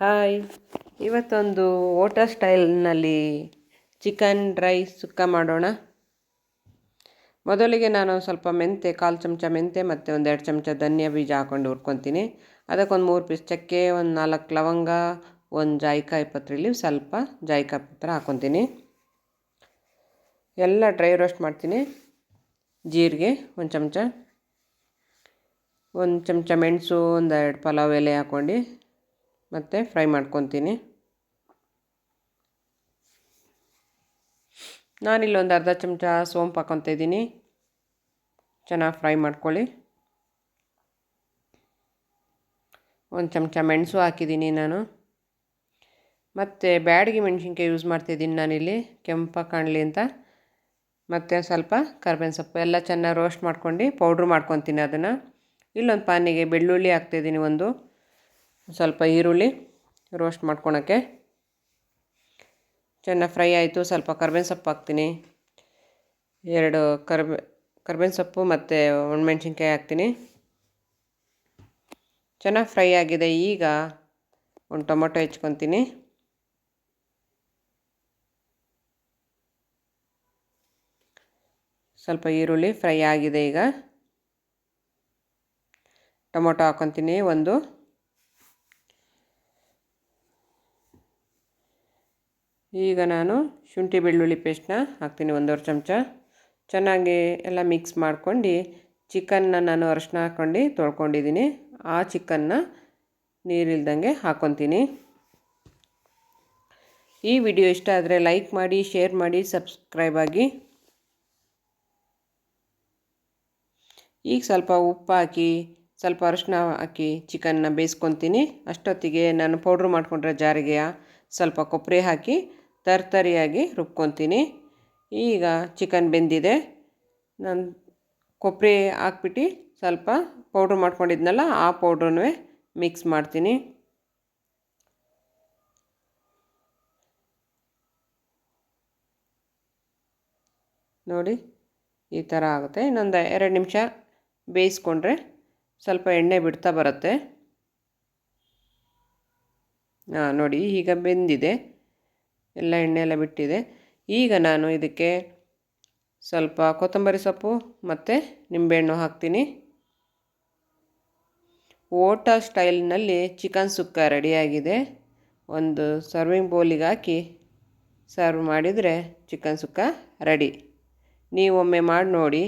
Hi. ಇವತ್ತೊಂದು ಓಟ ಸ್ಟೈಲ್ನಲ್ಲಿ chicken rice ಸುಕ್ಕ ಮಾಡೋಣ. ಮೊದಲಿಗೆ ನಾನು ಸ್ವಲ್ಪ ಮೆಂತೆ, ಕಾಲು ಚಮಚ ಮೆಂತೆ ಮತ್ತು ಒಂದು ಎರಡು ಚಮಚ ಧನಿಯಾ ಬೀಜ ಹಾಕ್ಕೊಂಡು ಹುರ್ಕೊತೀನಿ. ಅದಕ್ಕೊಂದು ಮೂರು ಪೀಸ್ ಚಕ್ಕೆ, ಒಂದು ನಾಲ್ಕು ಲವಂಗ, ಒಂದು ಜಾಯಿಕಾಯಿ ಪತ್ರಿಲಿ ಸ್ವಲ್ಪ ಜಾಯಿಕಾಯಿ ಪತ್ರ ಹಾಕ್ಕೊತೀನಿ ಎಲ್ಲ ಡ್ರೈ ರೋಸ್ಟ್ ಮಾಡ್ತೀನಿ. ಜೀರಿಗೆ ಒಂದು ಚಮಚ ಒಂದು ಚಮಚ ಮೆಣಸು, ಒಂದು ಎರಡು ಪಲಾವ್ ಎಲೆ ಹಾಕ್ಕೊಂಡು ಮತ್ತು ಫ್ರೈ ಮಾಡ್ಕೊತೀನಿ. ನಾನಿಲ್ಲಿ ಒಂದು ಅರ್ಧ ಚಮಚ ಸೋಂಪು ಹಾಕ್ಕೊತ ಇದ್ದೀನಿ. ಚೆನ್ನಾಗಿ ಫ್ರೈ ಮಾಡ್ಕೊಳ್ಳಿ. ಒಂದು ಚಮಚ ಮೆಣಸು ಹಾಕಿದ್ದೀನಿ ನಾನು. ಮತ್ತು ಬ್ಯಾಡಗಿ ಮೆಣಸಿನ್ಕಾಯಿ ಯೂಸ್ ಮಾಡ್ತಿದ್ದೀನಿ ನಾನಿಲ್ಲಿ, ಕೆಂಪ ಕಾಣಲಿ ಅಂತ. ಮತ್ತು ಸ್ವಲ್ಪ ಕರ್ಬೇವಿನ ಸೊಪ್ಪು ಎಲ್ಲ ಚೆನ್ನಾಗಿ ರೋಸ್ಟ್ ಮಾಡ್ಕೊಂಡು ಪೌಡ್ರ್ ಮಾಡ್ಕೊತೀನಿ ಅದನ್ನು. ಇಲ್ಲೊಂದು ಪಾನಿಗೆ ಬೆಳ್ಳುಳ್ಳಿ ಹಾಕ್ತಿದ್ದೀನಿ ಒಂದು. ಸ್ವಲ್ಪ ಈರುಳ್ಳಿ ರೋಸ್ಟ್ ಮಾಡ್ಕೊಳಕ್ಕೆ. ಚೆನ್ನಾಗಿ ಫ್ರೈ ಆಯಿತು. ಸ್ವಲ್ಪ ಕರ್ಬೇವಿನ ಸೊಪ್ಪು ಹಾಕ್ತೀನಿ. ಎರಡು ಕರ್ಬೇ, ಕರ್ಬೇವಿನ ಸೊಪ್ಪು ಮತ್ತು ಒಣಮೆಣ್ಸಿನ್ಕಾಯಿ ಹಾಕ್ತೀನಿ. ಚೆನ್ನಾಗಿ ಫ್ರೈ ಆಗಿದೆ. ಈಗ ಒಂದು ಟೊಮೊಟೊ ಹೆಚ್ಕೊತೀನಿ. ಸ್ವಲ್ಪ ಈರುಳ್ಳಿ ಫ್ರೈ ಆಗಿದೆ ಈಗ. ಟೊಮೊಟೊ ಹಾಕ್ಕೊತೀನಿ ಒಂದು ಈಗ ನಾನು ಶುಂಠಿ ಬೆಳ್ಳುಳ್ಳಿ ಪೇಸ್ಟ್ನ ಹಾಕ್ತೀನಿ ಒಂದೂವರೆ ಚಮಚ. ಚೆನ್ನಾಗಿ ಎಲ್ಲ ಮಿಕ್ಸ್ ಮಾಡ್ಕೊಂಡು ಚಿಕನ್ನ ನಾನು ಅರಶಿನ ಹಾಕ್ಕೊಂಡು ತೊಳ್ಕೊಂಡಿದ್ದೀನಿ. ಆ ಚಿಕನ್ನ ನೀರಿಲ್ದಂಗೆ ಹಾಕ್ಕೊತೀನಿ ಈ ವಿಡಿಯೋ ಇಷ್ಟ ಆದರೆ ಲೈಕ್ ಮಾಡಿ ಶೇರ್ ಮಾಡಿ ಸಬ್ಸ್ಕ್ರೈಬ್ ಆಗಿ. ಈಗ ಸ್ವಲ್ಪ ಉಪ್ಪು ಹಾಕಿ, ಸ್ವಲ್ಪ ಅರಶಿನ ಹಾಕಿ ಚಿಕನ್ನ ಬೇಯಿಸ್ಕೊತೀನಿ. ಅಷ್ಟೊತ್ತಿಗೆ ನಾನು ಪೌಡ್ರ್ ಮಾಡಿಕೊಂಡ್ರೆ ಜಾರಿಗೆ ಸ್ವಲ್ಪ ಕೊಬ್ಬರಿ ಹಾಕಿ ತರ್ತರಿಯಾಗಿ ರುಬ್ಕೊತೀನಿ. ಈಗ ಚಿಕನ್ ಬೆಂದಿದೆ. ನಾನು ಕೊಬ್ಬರಿ ಹಾಕ್ಬಿಟ್ಟು ಸ್ವಲ್ಪ ಪೌಡ್ರ್ ಮಾಡ್ಕೊಂಡಿದ್ನಲ್ಲ, ಆ ಪೌಡ್ರನ್ನೂ ಮಿಕ್ಸ್ ಮಾಡ್ತೀನಿ. ನೋಡಿ, ಈ ಥರ ಆಗುತ್ತೆ. ಇನ್ನೊಂದು ಎರಡು ನಿಮಿಷ ಬೇಯಿಸ್ಕೊಂಡ್ರೆ ಸ್ವಲ್ಪ ಎಣ್ಣೆ ಬಿಡ್ತಾ ಬರುತ್ತೆ. ಹಾಂ ನೋಡಿ, ಈಗ ಬೆಂದಿದೆ. ಎಲ್ಲ ಎಣ್ಣೆ ಎಲ್ಲ ಬಿಟ್ಟಿದೆ. ಈಗ ನಾನು ಇದಕ್ಕೆ ಸ್ವಲ್ಪ ಕೊತ್ತಂಬರಿ ಸೊಪ್ಪು ಮತ್ತು ನಿಂಬೆಹಣ್ಣು ಹಾಕ್ತೀನಿ. ಓಟ ಸ್ಟೈಲ್ನಲ್ಲಿ ಚಿಕನ್ ಸುಕ್ಕ ರೆಡಿಯಾಗಿದೆ. ಒಂದು ಸರ್ವಿಂಗ್ ಬೌಲಿಗೆ ಹಾಕಿ ಸರ್ವ್ ಮಾಡಿದರೆ ಚಿಕನ್ ಸುಕ್ಕ ರೆಡಿ. ನೀವೊಮ್ಮೆ ಮಾಡಿ ನೋಡಿ.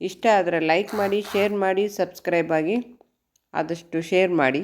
ಇಷ್ಟ ಆದರೆ ಲೈಕ್ ಮಾಡಿ, ಶೇರ್ ಮಾಡಿ, ಸಬ್ಸ್ಕ್ರೈಬ್ ಆಗಿ ಆದಷ್ಟು ಶೇರ್ ಮಾಡಿ.